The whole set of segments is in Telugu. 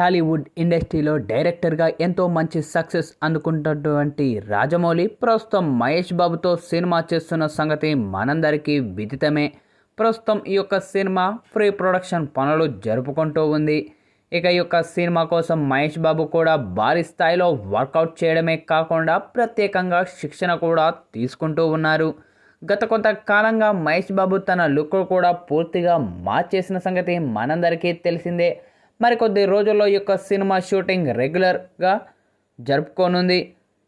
టాలీవుడ్ ఇండస్ట్రీలో డైరెక్టర్గా ఎంతో మంచి సక్సెస్ అందుకుంటున్నటువంటి రాజమౌళి ప్రస్తుతం మహేష్ బాబుతో సినిమా చేస్తున్న సంగతి మనందరికీ విదితమే. ప్రస్తుతం ఈ యొక్క సినిమా ప్రీ ప్రొడక్షన్ పనులు జరుపుకుంటూ ఉంది. ఇక ఈ యొక్క సినిమా కోసం మహేష్ బాబు కూడా భారీ స్థాయిలో వర్కౌట్ చేయడమే కాకుండా ప్రత్యేకంగా శిక్షణ కూడా తీసుకుంటూ ఉన్నారు. గత కొంతకాలంగా మహేష్ బాబు తన లుక్ కూడా పూర్తిగా మార్చేసిన సంగతి మనందరికీ తెలిసిందే. మరికొద్ది రోజుల్లో ఈ యొక్క సినిమా షూటింగ్ రెగ్యులర్గా జరుపుకోనుంది.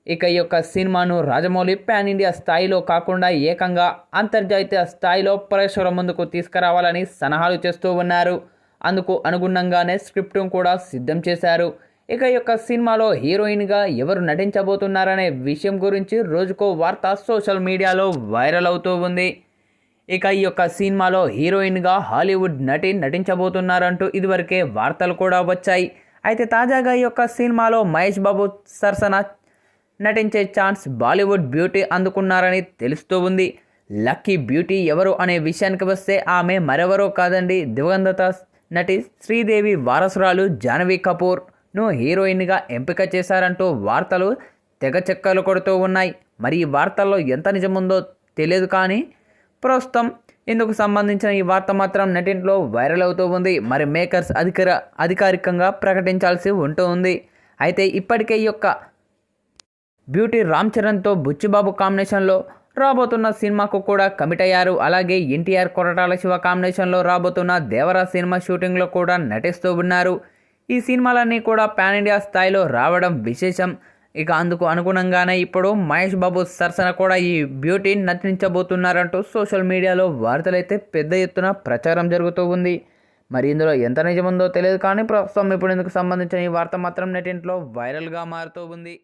ఇక ఈ యొక్క సినిమాను రాజమౌళి పాన్ ఇండియా స్థాయిలో కాకుండా ఏకంగా అంతర్జాతీయ స్థాయిలో ప్రేక్షకుల ముందుకు తీసుకురావాలని సలహాలు చేస్తూ ఉన్నారు. అందుకు అనుగుణంగానే స్క్రిప్ట్ను కూడా సిద్ధం చేశారు. ఇక ఈ యొక్క సినిమాలో హీరోయిన్గా ఎవరు నటించబోతున్నారనే విషయం గురించి రోజుకో వార్త సోషల్ మీడియాలో వైరల్ అవుతూ ఉంది. ఇక ఈ యొక్క సినిమాలో హీరోయిన్గా హాలీవుడ్ నటి నటించబోతున్నారంటూ ఇదివరకే వార్తలు కూడా వచ్చాయి. అయితే తాజాగా ఈ యొక్క సినిమాలో మహేష్ బాబు సరసన నటించే ఛాన్స్ బాలీవుడ్ బ్యూటీ అందుకున్నారని తెలుస్తూ ఉంది. లక్కీ బ్యూటీ ఎవరు అనే విషయానికి వస్తే ఆమె మరెవరో కాదండి. దివంగత నటి శ్రీదేవి వారసురాలు జాహ్నవి కపూర్ను హీరోయిన్గా ఎంపిక చేశారంటూ వార్తలు తెగ చెక్కలు కొడుతూ ఉన్నాయి. మరి ఈ వార్తల్లో ఎంత నిజముందో తెలియదు కానీ ప్రస్తుతం ఇందుకు సంబంధించిన ఈ వార్త మాత్రం నెటింట్లో వైరల్ అవుతూ ఉంది. మరి మేకర్స్ అధికార అధికారికంగా ప్రకటించాల్సి ఉంటూ ఉంది. అయితే ఇప్పటికే ఈ యొక్క బ్యూటీ రామ్ చరణ్తో బుచ్చిబాబు కాంబినేషన్లో రాబోతున్న సినిమాకు కూడా కమిట్ అయ్యారు. అలాగే ఎన్టీఆర్ కొరటాల శివ కాంబినేషన్లో రాబోతున్న దేవరా సినిమా షూటింగ్లో కూడా నటిస్తూ ఉన్నారు. ఈ సినిమాలన్నీ కూడా పాన్ ఇండియా స్థాయిలో రావడం విశేషం. ఇక అందుకు అనుగుణంగానే ఇప్పుడు మహేష్ బాబు సరసన కూడా ఈ బ్యూటీని నటించబోతున్నారంటూ సోషల్ మీడియాలో వార్తలైతే పెద్ద ఎత్తున ప్రచారం జరుగుతూ ఉంది. మరి ఇందులో ఎంత నిజముందో తెలియదు కానీ ప్రస్తుతం ఇప్పుడు ఇందుకు సంబంధించిన ఈ వార్త మాత్రం నెటింట్లో వైరల్గా మారుతూ ఉంది.